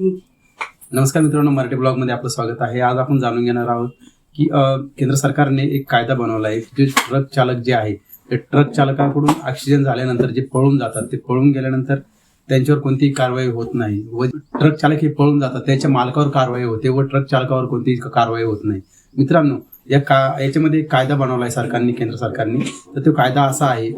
नमस्कार मित्रांनो मराठी ब्लॉगमध्ये आपलं स्वागत आहे. आज आपण जाणून घेणार आहोत की केंद्र सरकारने एक कायदा बनवला आहे जे ट्रक चालक जे आहे ते ट्रक चालकाकडून ऑक्सिजन झाल्यानंतर जे पळून जातात ते पळून गेल्यानंतर त्यांच्यावर कोणतीही कारवाई होत नाही. व ट्रक चालक हे पळून जातात त्याच्या मालकावर कारवाई होते व ट्रक चालकावर कोणतीही कारवाई होत नाही. मित्रांनो या का याच्यामध्ये एक कायदा बनवला आहे सरकारने केंद्र सरकारने. तर तो कायदा असा आहे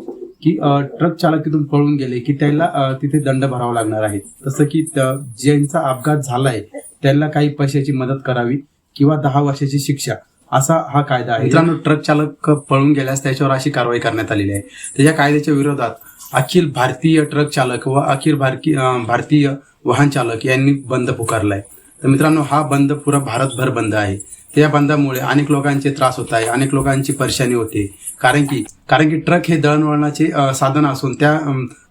की ट्रक चालक तिथून पळून गेले की त्याला तिथे दंड भरावा लागणार आहे. तसं की ज्यांचा अपघात झालाय त्यांना काही पैशाची मदत करावी किंवा दहा वर्षाची शिक्षा असा हा कायदा आहे. मित्रांनो ट्रक चालक पळून गेल्यास त्याच्यावर अशी कारवाई करण्यात आलेली आहे. त्याच्या कायद्याच्या विरोधात अखिल भारतीय ट्रक चालक व अखिल भारतीय भारतीय वाहन चालक यांनी बंद पुकारलाय. तर मित्रांनो हा बंद पुरा भारतभर बंद आहे. त्या बंदामुळे अनेक लोकांचे त्रास होत आहे अनेक लोकांची परेशानी होते. कारण की कारण की ट्रक हे दळणवळणाचे साधन असून त्या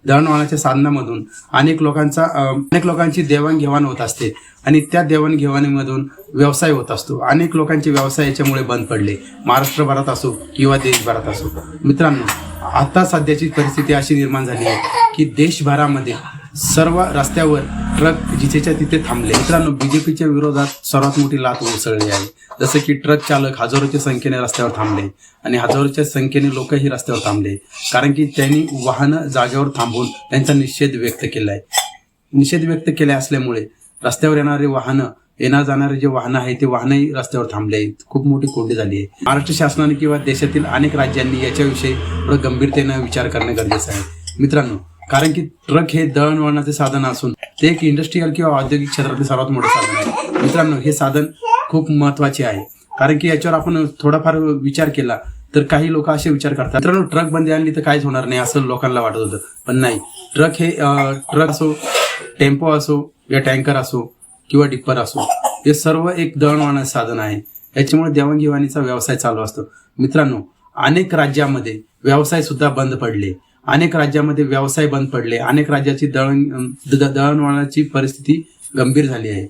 दळणवळणाच्या साधनामधून अनेक लोकांचा अनेक लोकांची देवाणघेवाण होत असते आणि त्या देवाणघेवाणीमधून व्यवसाय होत असतो. अनेक लोकांचे व्यवसाय याच्यामुळे बंद पडले. महाराष्ट्रभरात असो किंवा देशभरात असो. मित्रांनो आता सध्याची परिस्थिती अशी निर्माण झाली आहे की देशभरामध्ये सर्व रस्त्यावर ट्रक जिथेच्या तिथे थांबले. मित्रांनो बीजेपीच्या विरोधात सर्वात मोठी लाट उसळली आहे. जसं की ट्रक चालक हजारोच्या संख्येने रस्त्यावर थांबले आणि हजारोच्या संख्येने लोकही रस्त्यावर थांबले. कारण की त्यांनी वाहनं जागेवर थांबून त्यांचा निषेध व्यक्त केलाय. निषेध व्यक्त केले असल्यामुळे रस्त्यावर येणारे वाहनं येणार जाणारे जे वाहनं आहे ते वाहनही रस्त्यावर थांबले. आहेत खूप मोठी कोंडी झाली आहे. महाराष्ट्र शासनाने किंवा देशातील अनेक राज्यांनी याच्याविषयी थोडं गंभीरतेनं विचार करणं गरजेचं आहे. मित्रांनो कारण की ट्रक हे दळणवळणाचे साधन असून ते एक इंडस्ट्रीयल किंवा औद्योगिक क्षेत्रातील सर्वात मोठे साधन आहे. मित्रांनो हे साधन खूप महत्त्वाचे आहे. कारण की याच्यावर आपण थोडाफार विचार केला तर काही लोक असे विचार करतात मित्रांनो ट्रक बंदी आणली तर काहीच होणार नाही असं लोकांना वाटत होतं. पण नाही. ट्रक हे ट्रक असो टेम्पो असो या टँकर असो किंवा डिप्पर असो हे सर्व एक दळणवळणाचं साधन आहे. याच्यामुळे देवाणघेवाणीचा व्यवसाय चालू असतो. मित्रांनो अनेक राज्यामध्ये व्यवसाय सुद्धा बंद पडले. अनेक राज्यामध्ये व्यवसाय बंद पडले. अनेक राज्याची दळण दळणवळणाची परिस्थिती गंभीर झाली आहे.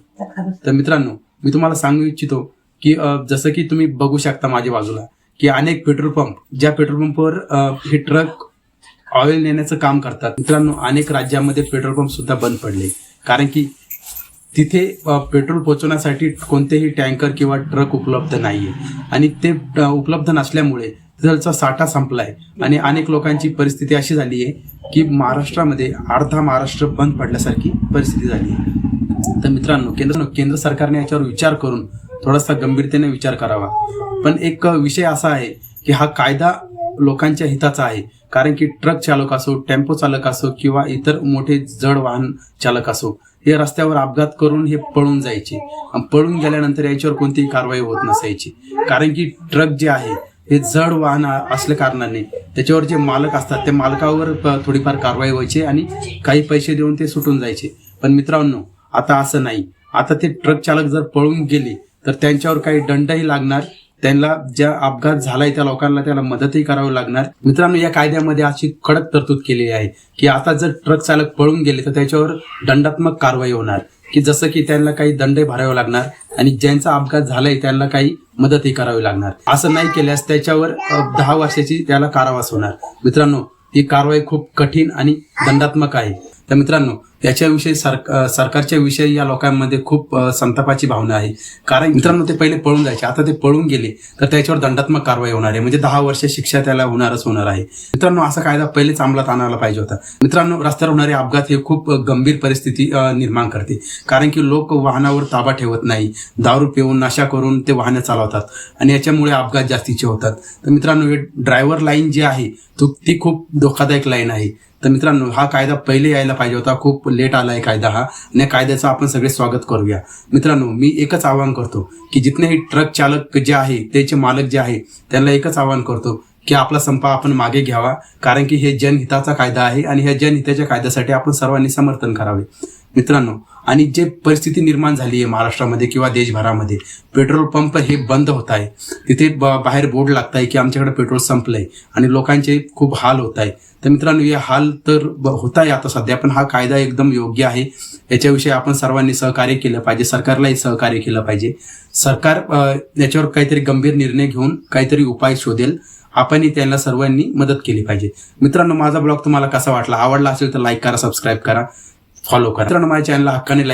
तर मित्रांनो मी तुम्हाला सांगू इच्छितो की जसं की तुम्ही बघू शकता माझ्या बाजूला की अनेक पेट्रोल पंप ज्या पेट्रोल पंपवर हे ट्रक ऑइल नेण्याचं काम करतात. मित्रांनो अनेक राज्यामध्ये पेट्रोल पंप सुद्धा बंद पडले. कारण की तिथे पेट्रोल पोहोचवण्यासाठी कोणतेही टँकर किंवा ट्रक उपलब्ध नाहीये. आणि ते उपलब्ध नसल्यामुळे तिथलचा साठा संपलाय. आणि अनेक लोकांची परिस्थिती अशी झाली आहे की महाराष्ट्रामध्ये अर्धा महाराष्ट्र बंद पडल्यासारखी परिस्थिती झाली आहे तर मित्रांनो केंद्र केंद्र सरकारने याच्यावर विचार करून थोडासा गंभीरतेने विचार करावा. पण एक विषय असा आहे की हा कायदा लोकांच्या हिताचा आहे. कारण की ट्रक चालक असो टेम्पो चालक असो किंवा इतर मोठे जड वाहन चालक असो हे रस्त्यावर अपघात करून हे पळून जायचे. पळून गेल्यानंतर याच्यावर कोणतीही कारवाई होत नसायची. कारण की ट्रक जे आहे हे जड वाहन असल्या कारणाने त्याच्यावर जे मालक असतात त्या मालकावर प- थोडीफार कारवाई व्हायची आणि काही पैसे देऊन ते सुटून जायचे. पण मित्रांनो आता असं नाही. आता ते ट्रक चालक जर पळून गेले तर त्यांच्यावर काही दंडही लागणार. त्यांना ज्या अपघात झालाय त्या लोकांना त्याला मदतही करावी लागणार. मित्रांनो या कायद्यामध्ये अशी कडक तरतूद केलेली आहे की आता जर ट्रक चालक पळून गेले तर त्याच्यावर दंडात्मक कारवाई होणार. की जसं की त्यांना काही दंड भरावे लागणार आणि ज्यांचा अपघात झालाय त्यांना काही मदतही करावी लागणार. असं नाही केल्यास त्याच्यावर दहा वर्षाची त्याला कारावास होणार. मित्रांनो ही कारवाई खूप कठीण आणि दंडात्मक आहे. तर मित्रांनो याच्याविषयी सरकार सरकारच्या विषयी या लोकांमध्ये खूप संतापाची भावना आहे. कारण मित्रांनो ते पहिले पळून जायचे. आता ते पळून गेले तर त्याच्यावर दंडात्मक कारवाई होणार आहे. म्हणजे दहा वर्ष शिक्षा त्याला होणारच होणार आहे. मित्रांनो असा कायदा पहिलेच अंमलात आणायला पाहिजे होता. मित्रांनो रस्त्यावर होणारे अपघात हे खूप गंभीर परिस्थिती निर्माण करते. कारण की लोक वाहनावर ताबा ठेवत नाही. दारू पिऊन नशा करून ते वाहनं चालवतात. आणि याच्यामुळे अपघात जास्तीचे होतात. तर मित्रांनो हे ड्रायव्हर लाईन जी आहे तो ती खूप धोकादायक लाईन आहे. तर मित्रांनो हा कायदा पहिले यायला पाहिजे होता. खूप लेट आला आहे कायदा हा. आणि या कायद्याचं आपण सगळे स्वागत करूया. मित्रांनो मी एकच आवाहन करतो की जितनेही ट्रक चालक जे आहे त्याचे मालक जे आहे त्यांना एकच आवाहन करतो की आपला संप आपण मागे घ्यावा. कारण की हे जनहिताचा कायदा आहे आणि ह्या जनहिताच्या कायद्यासाठी आपण सर्वांनी समर्थन करावे. मित्रांनो आणि जे परिस्थिती निर्माण झाली आहे महाराष्ट्रामध्ये किंवा देशभरामध्ये पेट्रोल पंप हे बंद होत आहे. तिथे ब- बाहेर बोर्ड लागत आहे की आमच्याकडे पेट्रोल संपलंय आणि लोकांचे खूप हाल होत आहे. तर मित्रांनो हे हाल तर ब- होत आहे आता सध्या पण हा कायदा एकदम योग्य आहे. याच्याविषयी आपण सर्वांनी सहकार्य केलं पाहिजे सरकारलाही सहकार्य केलं पाहिजे. सरकार याच्यावर काहीतरी गंभीर निर्णय घेऊन काहीतरी उपाय शोधेल. आपणही त्यांना सर्वांनी मदत केली पाहिजे. मित्रांनो माझा ब्लॉग तुम्हाला कसा वाटला आवडला असेल तर लाईक करा सबस्क्राईब करा. फॉलो करा. मित्रांनो माझ्या चॅनलला हक्काने लाईक